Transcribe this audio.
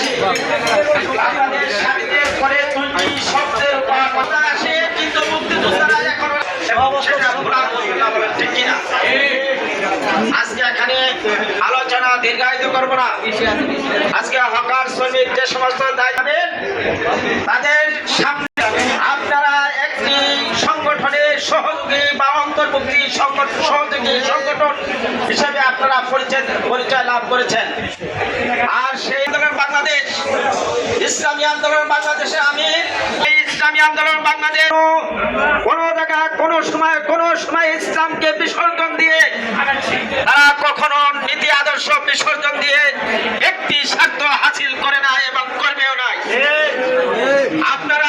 আসে পরে শব্দের কথা আসে কিন্তু এখনও আজকে এখানে আলোচনা দীর্ঘায়িত করব না। আজকে হকার শ্রমিক যে সমস্ত দায়িত্ব তাদের সামনে আপনারা একটি সংগঠনের সহযোগী বা অন্তর্ভুক্তি সংগঠন সহযোগী সংগঠন হিসেবে আপনারা পরিচয় পরিচয় লাভ করেছেন। আর আন্দোলন ইসলামী আন্দোলন বাংলাদেশে আমি। ইসলামী আন্দোলন বাংলাদেশ কোনো জায়গা সময়, কোনো সময় ইসলামকে বিসর্জন দিয়ে তারা কখনো নীতি আদর্শ বিসর্জন দিয়ে একটি স্বার্থ হাসিল করে না এবং করবেও নাই। আপনার